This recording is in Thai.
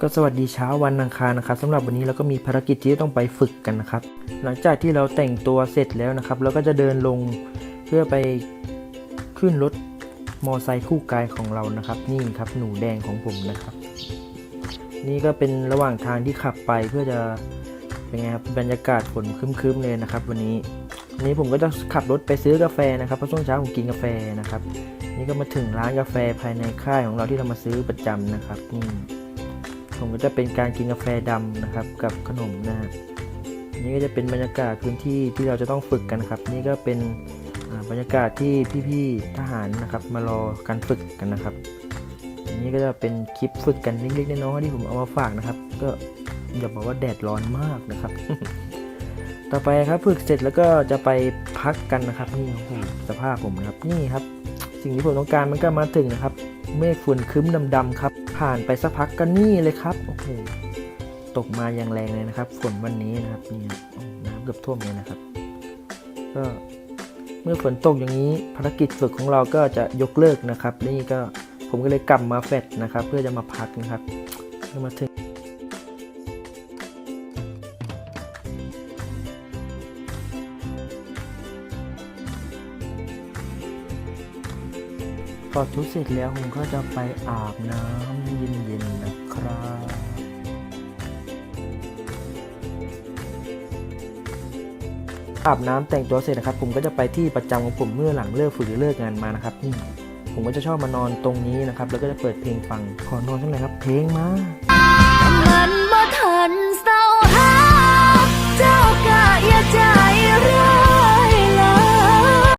ก็สวัสดีเช้าวันอังคารนะครับสำหรับวันนี้เราก็มีภารกิจที่ต้องไปฝึกกันนะครับ หลังจากที่เราแต่งตัวเสร็จแล้วนะครับ เราก็จะเดินลงเพื่อไปขึ้นรถมอไซค์คู่กายของเรานะครับ นี่ครับหนูแดงของผมนะครับ นี่ก็เป็นระหว่างทางที่ขับไปเพื่อจะเป็นไงครับบรรยากาศฝนคึ้มๆเลยนะครับ วันนี้วันนี้ผมก็จะขับรถไปซื้อกาแฟนะครับเพราะช่วงเช้าผมกินกาแฟนะครับ นี่ก็มาถึงร้านกาแฟภายในค่ายของเราที่เรามาซื้อประจำนะครับนี่ ผมก็จะเป็นการกินกาแฟดำนะครับ กับขนมนะฮะนี่ก็จะเป็นบรรยากาศพื้นที่ที่เราจะต้องฝึกกันครับ นี่ก็เป็นบรรยากาศที่พี่ๆทหารนะครับ มารอการฝึกกันนะครับอันนี้ก็จะเป็นคลิปฝึกกันเล็กๆน้อยๆที่ผมเอามาฝากนะครับ ก็อย่าบอกว่าแดดร้อนมากนะครับ ต่อไปครับฝึกเสร็จแล้วก็จะไปพักกันนะครับ นี่สภาพผมนะครับ นี่ครับ สิ่งที่ผมต้องการมันก็มาถึงนะครับ เมฆฝุ่นคึ้มดำๆครับ ผ่านไปสักพักก็นี่เลยครับโอ้โหตกมาอย่างแรงเลยนะครับฝนวันนี้นะครับนี่น้ำเกือบท่วมเลยนะครับ ก็เมื่อฝนตกอย่างนี้ภารกิจฝึกของเราก็จะยกเลิกนะครับ นี่ก็ผมก็เลยกลับมาแฟดนะครับ เพื่อจะมาพักนะครับมาถึง ถอดชุดเสร็จแล้วผมก็จะไปอาบน้ำเย็นๆนะครับอาบน้ำแต่งตัวเสร็จนะครับ ผมก็จะไปที่ประจำของผมเมื่อหลังเลิกฝึกหรือเลิกงานมานะครับนี่ผมก็จะชอบมานอนตรงนี้นะครับ แล้วก็จะเปิดเพลงฟังขอนอนสักหน่ครับเพลงมา